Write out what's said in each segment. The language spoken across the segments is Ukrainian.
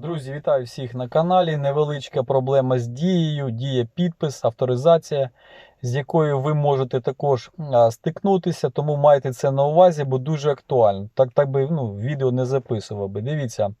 Друзі, вітаю всіх на каналі. Невеличка проблема з дією, діє підпис, авторизація, з якою ви можете також стикнутися, тому майте це на увазі, бо дуже актуально. Так, так би ну, відео не записував би. Дивіться,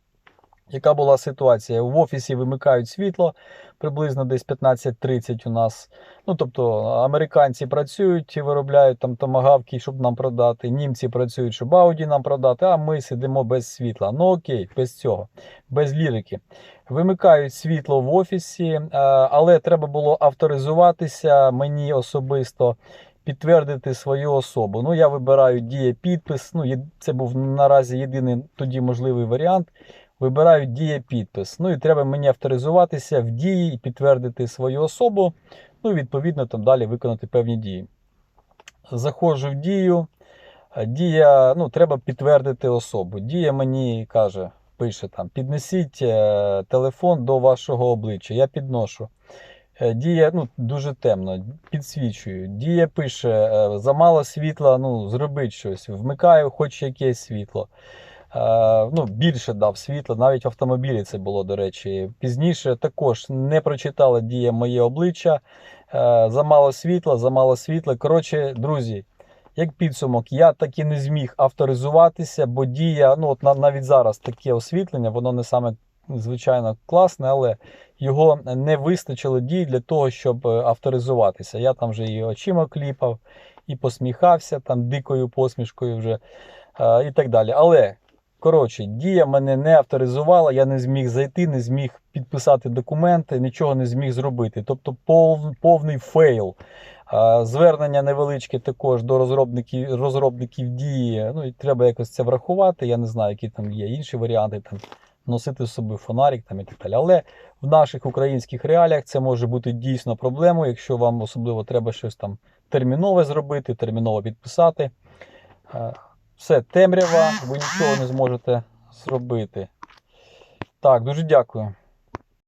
яка була ситуація. В офісі вимикають світло приблизно десь 15.30 у нас. Ну, тобто американці працюють і виробляють там томагавки, щоб нам продати. Німці працюють, щоб Ауді нам продати, а ми сидимо без світла. Ну окей, без цього, без лірики. Вимикають світло в офісі, е, але треба було авторизуватися мені особисто. Підтвердити свою особу. Ну, я вибираю дія підпис. Ну, це був наразі єдиний тоді можливий варіант. Вибираю дія підпис. Ну і треба мені авторизуватися в дії і підтвердити свою особу. Ну, і відповідно, там далі виконати певні дії. Заходжу в дію. Е, Дія, ну, треба підтвердити особу. Дія мені каже, пише там: піднесіть е, телефон до вашого обличчя. Я підношу. Е, Дія ну, дуже темно, підсвічую. Дія пише: замало світла, ну, зробіть щось. Вмикаю хоч якесь світло. Е, ну, більше дав світла, навіть в автомобілі це було, до речі. Пізніше також не прочитала дія моє обличчя. Е, замало світла, замало світла. Коротше, друзі, як підсумок, я таки не зміг авторизуватися, бо дія, ну от навіть зараз таке освітлення, воно не саме звичайно класне, але його не вистачило дій для того, щоб е, авторизуватися. Я там вже і очима кліпав, і посміхався там дикою посмішкою вже і так далі. Але коротше, дія мене не авторизувала, я не зміг зайти, не зміг підписати документи, нічого не зміг зробити. Тобто пов- повний фейл. Звернення невеличке також до розробників, розробників дії. Ну і треба якось це врахувати. Я не знаю, які там є інші варіанти, там носити з собою фонарик там і так далі. Але в наших українських реаліях це може бути дійсно проблемою, якщо вам особливо треба щось там термінове зробити, терміново підписати. Все, темрява, ви нічого не зможете зробити. Так, дуже дякую.